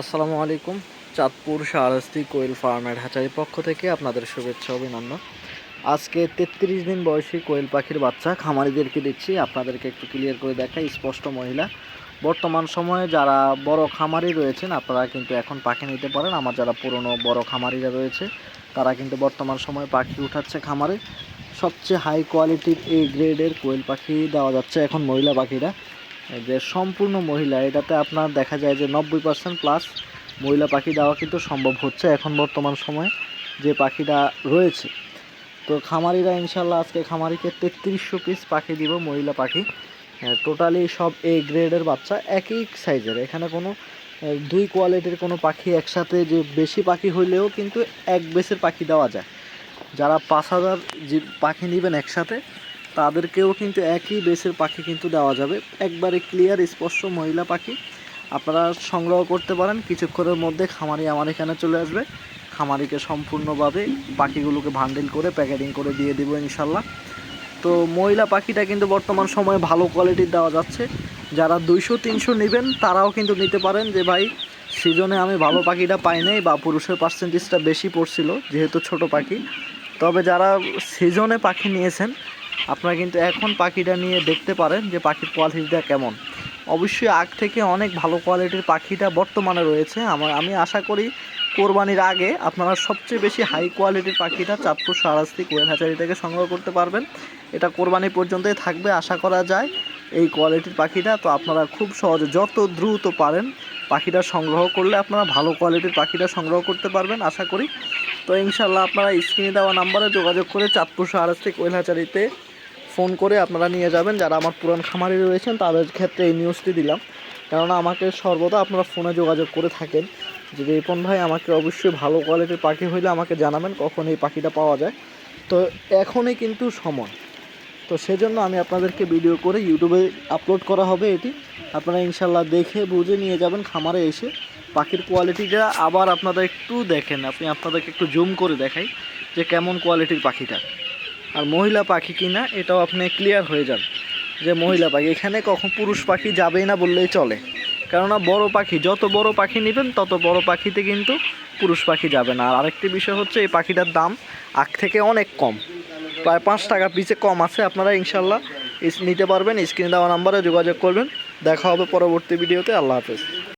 আসসালামু আলাইকুম, চাঁদপুর শাহরাস্তি কোয়েল ফার্মের হ্যাচারি পক্ষ থেকে আপনাদের শুভেচ্ছা, অভিনন্দন। আজকে তেত্রিশ দিন বয়সী কোয়েল পাখির বাচ্চা, খামারিদেরকে দিচ্ছি, আপনাদেরকে একটু ক্লিয়ার করে দেখাই, স্পষ্ট মহিলা। বর্তমান সময়ে যারা বড় খামারি রয়েছেন, আপনারা কিন্তু এখন পাখি নিতে পারেন। আমার যারা পুরনো বড় খামারিরা রয়েছে, তারা কিন্তু বর্তমান সময়ে পাখি উঠাচ্ছে খামারে। সবচেয়ে হাই কোয়ালিটির এই গ্রেডের কোয়েল পাখি দেওয়া যাচ্ছে এখন মহিলা পাখিরা। যে সম্পূর্ণ মহিলা, এটাতে আপনার দেখা যায় যে নব্বই পার্সেন্ট প্লাস মহিলা পাখি দেওয়া কিন্তু সম্ভব হচ্ছে এখন বর্তমান সময়ে যে পাখিটা রয়েছে। তো খামারিরা ইনশাল্লাহ আজকে খামারিকে তেত্রিশশো পিস পাখি দিব মহিলা পাখি। টোটালি সব এ গ্রেডের বাচ্চা, একই সাইজের এখানে কোনো দুই কোয়ালিটির কোনো পাখি একসাথে যে বেশি পাখি হইলেও কিন্তু এক বেসের পাখি দেওয়া যায়। যারা পাঁচ হাজার পাখি নেবেন একসাথে তাদেরকেও কিন্তু একই বেসের পাখি কিন্তু দেওয়া যাবে। একবারে ক্লিয়ার স্পষ্ট মহিলা পাখি। আপনারা সংগ্রহ করতে পারেন। কিছুক্ষণের মধ্যে খামারি আমার এখানে চলে আসবে। খামারিকে সম্পূর্ণভাবে পাখিগুলোকে ভান্ডেল করে প্যাকেটিং করে দিয়ে দেবো ইনশাল্লাহ। তো মহিলা পাখিটা কিন্তু বর্তমান সময়ে ভালো কোয়ালিটির দেওয়া যাচ্ছে। যারা দুইশো, তিনশো নেবেন, তারাও কিন্তু নিতে পারেন যে, ভাই, সিজনে আমি ভালো পাখিটা পাই নাই বা পুরুষের পার্সেন্টেজটা বেশি পড়ছিল, যেহেতু ছোট পাখি। তবে যারা সিজনে পাখি নিয়েছেন আপনারা কিন্তু এখন পাখিটা নিয়ে দেখতে পারেন যে পাখির কোয়ালিটিটা কেমন। অবশ্যই আগ থেকে অনেক ভালো কোয়ালিটির পাখিটা বর্তমানে রয়েছে। আমার আমি আশা করি কোরবানির আগে আপনারা সবচেয়ে বেশি হাই কোয়ালিটির পাখিটা চাঁদপুর সারাস্তি কোয়েল হ্যাচারি থেকে সংগ্রহ করতে পারবেন। এটা কোরবানি পর্যন্তই থাকবে আশা করা যায় এই কোয়ালিটির পাখিটা। তো আপনারা খুব সহজে যত দ্রুত পারেন পাখিটা সংগ্রহ করলে আপনারা ভালো কোয়ালিটির পাখিটা সংগ্রহ করতে পারবেন আশা করি। তো ইনশাল্লাহ আপনারা স্ক্রিনে দেওয়া নাম্বারে যোগাযোগ করে চাঁদপুর সাহারাস্তি কোয়েল হ্যাচারিতে ফোন করে আপনারা নিয়ে যাবেন, যারা আমার পুরান খামারি রয়েছেন তাদের ক্ষেত্রে এই নিউজটি দিলাম। কেননা আমাকে সর্বদা আপনারা ফোনে যোগাযোগ করে থাকেন। যে রিপন ভাই আমাকে অবশ্যই ভালো কোয়ালিটির পাখি হইলে আমাকে জানাবেন কখন এই পাখিটা পাওয়া যায়। তো এখনই কিন্তু সময়। তো সেজন্য আমি আপনাদেরকে ভিডিও করে ইউটিউবে আপলোড করা হবে এটি। আপনারা ইনশাল্লাহ দেখে বুঝে নিয়ে যাবেন খামারে এসে। পাখির কোয়ালিটিটা আবার আপনারা একটু দেখেন। আপনি আপনাদেরকে একটু জুম করে দেখাই যে কেমন কোয়ালিটির পাখিটা। আর মহিলা পাখি কিনা, এটাও আপনি ক্লিয়ার হয়ে যান যে মহিলা পাখি। এখানে কখন পুরুষ পাখি যাবেই না বললেই চলে। কেননা বড় পাখি, যত বড় পাখি নেবেন, তত বড় পাখিতে কিন্তু পুরুষ পাখি যাবে না। আর আরেকটি বিষয় হচ্ছে, এই পাখিটার দাম আগ থেকে অনেক কম। প্রায় পাঁচ টাকা পিছে কম আছে, আপনারা ইনশাল্লাহ নিতে পারবেন। স্ক্রিনে দেওয়া নাম্বারে যোগাযোগ করবেন। দেখা হবে পরবর্তী ভিডিওতে। আল্লাহ হাফেজ।